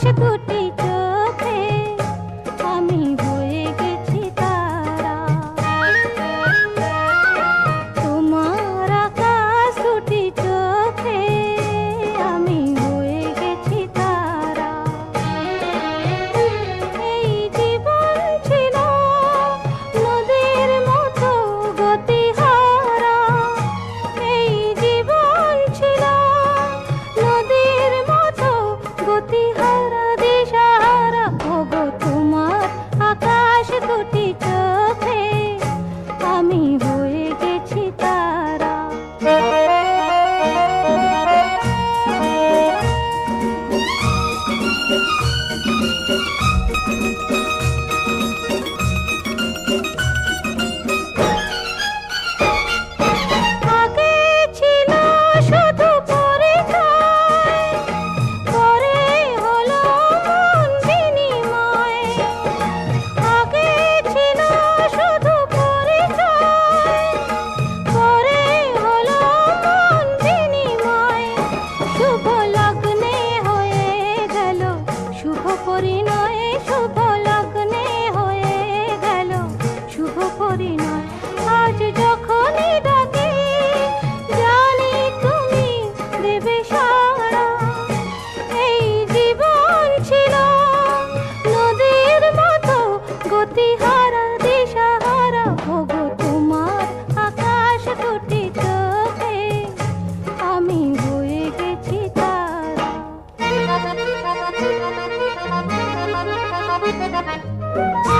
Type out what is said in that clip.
দুটি দিশাহারা দিশাহারা ভোগো তোমার আকাশ দুটি চোখে আমি হয়ে গেছি তারা Thank you.